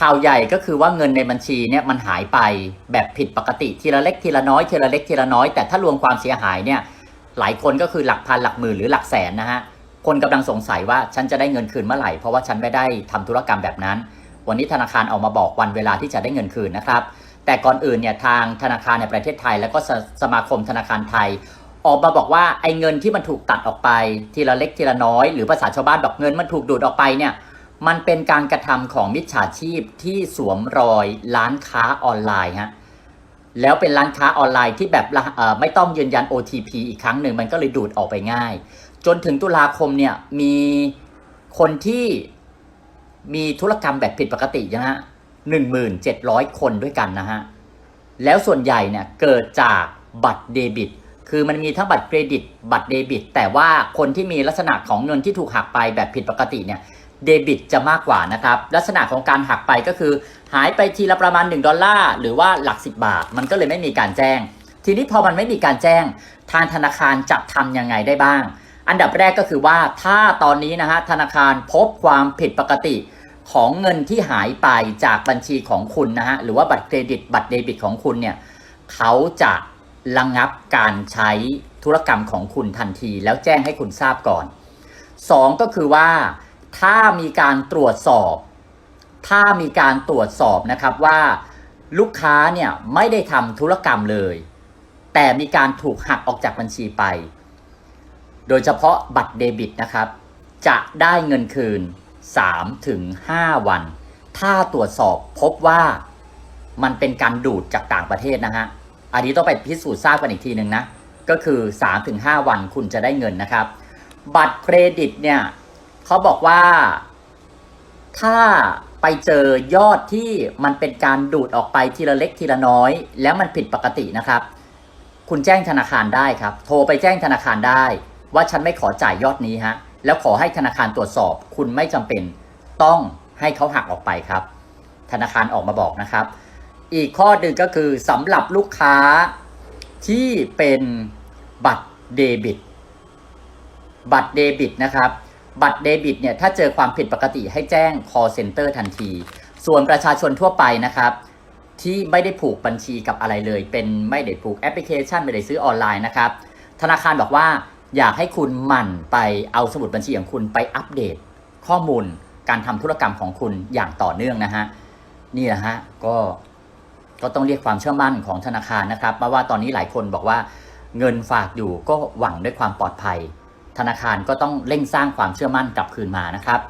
ข่าวใหญ่ก็คือว่าเงินในบัญชีเนี่ยมันหายไปแบบผิดปกติทีละเล็กทีละน้อยทีละเล็กทีละน้อยแต่ถ้ารวมความเสียหายเนี่ยหลายคนก็คือหลักพันหลักหมื่นหรือหลักแสนนะฮะคนกำลังสงสัยว่าฉันจะได้เงินคืนเมื่อไหร่เพราะว่าฉันไม่ได้ทำธุรกรรมแบบนั้น วันนี้ธนาคารออกมาบอกวันเวลาที่จะได้เงินคืนนะครับ แต่ก่อนอื่นเนี่ยทางธนาคารในประเทศไทย แล้วก็สสมาคมธนาคารไทย ออกมาบอกว่าไอ้เงินที่มันถูกตัดออกไป ทีละเล็กทีละน้อย หรือภาษาชาวบ้านบอกเงินมันถูกดูดออกไปเนี่ย มันเป็นการกระทำของมิจฉาชีพที่สวมรอยร้านค้าออนไลน์ฮะแล้วเป็นร้านค้าออนไลน์ที่แบบไม่ต้องยืนยัน OTP อีกครั้งหนึ่งมันก็เลยดูดออกไปง่าย จนถึงตุลาคมเนี่ยมีคนที่มีธุรกรรมแบบผิดปกตินะฮะหนึ่งหมื่นเจ็ดร้อยคนด้วยกันนะฮะ แล้วส่วนใหญ่เนี่ยเกิดจากบัตรเดบิต คือมันมีทั้งบัตรเครดิต บัตรเดบิต แต่ว่าคนที่มีลักษณะของเงินที่ถูกหักไปแบบผิดปกติเนี่ย เดบิตจะมากกว่านะครับ ลักษณะของการหักไปก็คือ หายไปทีละประมาณ 1 ดอลลาร์ หรือว่าหลัก 10 บาท มันก็เลยไม่มีการแจ้ง ทีนี้พอมันไม่มีการแจ้ง ทางธนาคารจะทำยังไงได้บ้าง อันดับแรกก็คือว่าถ้าตอนนี้นะฮะธนาคารพบความผิดปกติของเงินที่หายไปจากบัญชีของคุณนะฮะหรือว่าบัตรเครดิตบัตรเดบิตของคุณเนี่ยเขาจะระงงับการใช้ธุรกรรมของคุณทันที แล้วแจ้งให้คุณทราบก่อน 2 ก็คือว่า ถ้ามีการตรวจสอบ ถ้ามีการตรวจสอบนะครับว่าลูกค้าเนี่ยไม่ได้ทำธุรกรรมเลย แต่มีการถูกหักออกจากบัญชีไป โดยเฉพาะบัตรเดบิตนะครับ จะได้เงินคืน3ถึง5วัน ถ้าตรวจสอบพบว่ามันเป็นการดูดจากต่างประเทศนะฮะ อันนี้ต้องไปพิสูจน์ทราบกันอีกทีหนึ่งนะ ก็คือ3ถึง5วันคุณจะได้เงินนะครับ บัตรเครดิตเนี่ย เขาบอกว่า ถ้าไปเจอยอดที่มันเป็นการดูดออกไปทีละเล็กทีละน้อย แล้วมันผิดปกตินะครับ คุณแจ้งธนาคารได้ครับ โทรไปแจ้งธนาคารได้ ว่าฉันไม่ขอจ่ายยอดนี้ฮะแล้วขอให้ธนาคารตรวจสอบ คุณไม่จำเป็นต้องให้เขาหักออกไปครับ ธนาคารออกมาบอกนะครับ อีกข้อหนึ่งก็คือสำหรับลูกค้าที่เป็นบัตรเดบิต บัตรเดบิตนะครับ บัตรเดบิตเนี่ยถ้าเจอความผิดปกติให้แจ้ง call center ทันที ส่วนประชาชนทั่วไปนะครับ ที่ไม่ได้ผูกบัญชีกับอะไรเลย เป็นไม่ได้ผูกแอปพลิเคชันไม่ได้ซื้อออนไลน์นะครับ ธนาคารบอกว่าอยากให้คุณหมั่นไปเอาสมุดบัญชีของคุณไปอัปเดต ข้อมูลการทำธุรกรรมของคุณอย่างต่อเนื่องนะฮะนี่แหละฮะก็ก็ต้องเรียกความเชื่อมั่นของธนาคารนะครับเพราะว่าตอนนี้หลายคนบอกว่าเงินฝากอยู่ก็หวังด้วยความปลอดภัย ธนาคารก็ต้องเร่งสร้างความเชื่อมั่นกลับคืนมานะครับ